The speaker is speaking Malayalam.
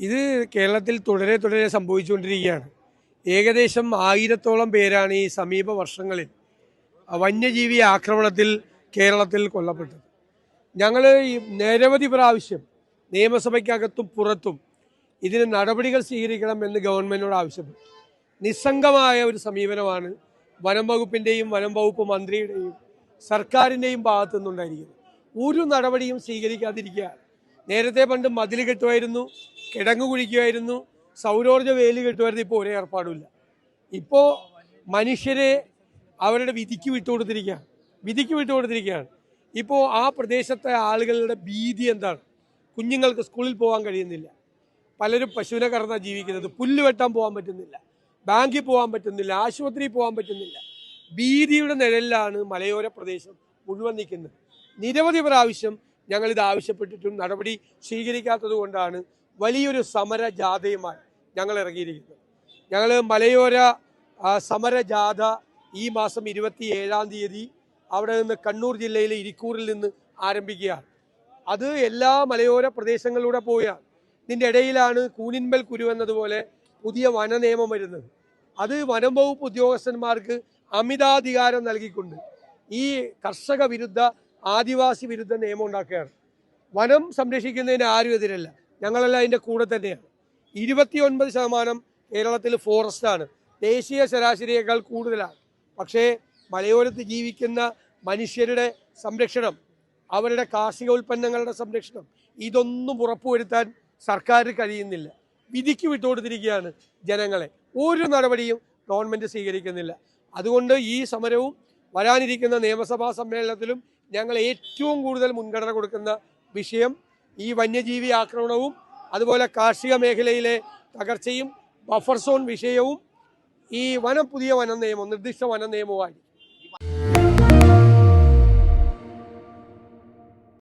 ഇത് കേരളത്തിൽ തുടരെ തുടരെ സംഭവിച്ചുകൊണ്ടിരിക്കുകയാണ്. ഏകദേശം ആയിരത്തോളം പേരാണ് ഈ സമീപ വർഷങ്ങളിൽ വന്യജീവി ആക്രമണത്തിൽ കേരളത്തിൽ കൊല്ലപ്പെട്ടത്. ഞങ്ങൾ ഈ നിരവധി പ്രാവശ്യം നിയമസഭയ്ക്കകത്തും പുറത്തും ഇതിന് നടപടികൾ സ്വീകരിക്കണം എന്ന് ഗവൺമെന്റിനോട് ആവശ്യപ്പെട്ടു. നിസ്സംഗമായ ഒരു സമീപനമാണ് വനം വകുപ്പിന്റെയും വനം വകുപ്പ് മന്ത്രിയുടെയും സർക്കാരിന്റെയും ഭാഗത്തു നിന്നുണ്ടായിരിക്കുന്നത് ഒരു നടപടിയും സ്വീകരിക്കാതിരിക്കുകയാണ്. നേരത്തെ പണ്ട് മതിൽ കെട്ടുമായിരുന്നു കിടങ്ങ് കുഴിക്കുമായിരുന്നു സൗരോർജ വേലി കെട്ടുമായിരുന്നു ഇപ്പോൾ ഒരേ ഏർപ്പാടുമില്ല. ഇപ്പോൾ മനുഷ്യരെ അവരുടെ വിധിക്ക് വിട്ടുകൊടുത്തിരിക്കുകയാണ്. വിധിക്ക് വിട്ടുകൊടുത്തിരിക്കുകയാണ്. ഇപ്പോൾ ആ പ്രദേശത്തെ ആളുകളുടെ ഭീതി എന്താണ്? കുഞ്ഞുങ്ങൾക്ക് സ്കൂളിൽ പോകാൻ കഴിയുന്നില്ല. പലരും പശുവിനെ കറന്നാണ് ജീവിക്കുന്നത് പുല്ല് വെട്ടാൻ പോകാൻ പറ്റുന്നില്ല ബാങ്കിൽ പോകാൻ പറ്റുന്നില്ല ആശുപത്രിയിൽ പോകാൻ പറ്റുന്നില്ല. ഭീതിയുടെ നിഴലിലാണ് മലയോര പ്രദേശം മുഴുവൻ നിൽക്കുന്നത്. നിരവധി പ്രാവശ്യം ഞങ്ങൾ ഇത് ആവശ്യപ്പെട്ടിട്ടും നടപടി സ്വീകരിക്കാത്തത് കൊണ്ടാണ് വലിയൊരു സമര ജാഥയുമായി ഞങ്ങൾ ഇറങ്ങിയിരിക്കുന്നത് ഞങ്ങൾ മലയോര ആ, സമര ജാഥ ഈ മാസം ഇരുപത്തി ഏഴാം തീയതി അവിടെ നിന്ന് കണ്ണൂർ ജില്ലയിലെ ഇരിക്കൂറിൽ നിന്ന് ആരംഭിക്കുകയാണ്. അത് എല്ലാ മലയോര പ്രദേശങ്ങളിലൂടെ പോവുകയാണ്. ഇതിന്റെ ഇടയിലാണ് കൂനിൻമൽ കുരു എന്നതുപോലെ പുതിയ വന നിയമം വരുന്നത്. അത് വനം വകുപ്പ് ഉദ്യോഗസ്ഥന്മാർക്ക് അമിതാധികാരം നൽകിക്കൊണ്ട് ഈ കർഷക വിരുദ്ധ ആദിവാസി വിരുദ്ധ നിയമം ഉണ്ടാക്കുകയാണ്. വനം സംരക്ഷിക്കുന്നതിന് ആരും എതിരല്ല. ഞങ്ങളെല്ലാം അതിന്റെ കൂടെ തന്നെയാണ്. ഇരുപത്തിയൊൻപത് ശതമാനം കേരളത്തിൽ ഫോറസ്റ്റാണ് ദേശീയ ശരാശരിയേക്കാൾ കൂടുതലാണ്. പക്ഷേ മലയോരത്ത് ജീവിക്കുന്ന മനുഷ്യരുടെ സംരക്ഷണം അവരുടെ കാർഷിക ഉൽപ്പന്നങ്ങളുടെ സംരക്ഷണം ഇതൊന്നും ഉറപ്പുവരുത്താൻ സർക്കാർ കഴിയുന്നില്ല. വിധിക്ക് വിട്ടുകൊടുത്തിരിക്കുകയാണ് ജനങ്ങളെ. ഒരു നടപടിയും ഗവൺമെന്റ് സ്വീകരിക്കുന്നില്ല. അതുകൊണ്ട് ഈ സമരവും വരാനിരിക്കുന്ന നിയമസഭാ സമ്മേളനത്തിലും ഞങ്ങൾ ഏറ്റവും കൂടുതൽ മുൻഗണന കൊടുക്കുന്ന വിഷയം ഈ വന്യജീവി ആക്രമണവും അതുപോലെ കാർഷിക മേഖലയിലെ തകർച്ചയും ബഫർ സോൺ വിഷയവും ഈ വനം പുതിയ വനം നിയമം നിർദ്ദിഷ്ട വന നിയമവുമായിരിക്കും.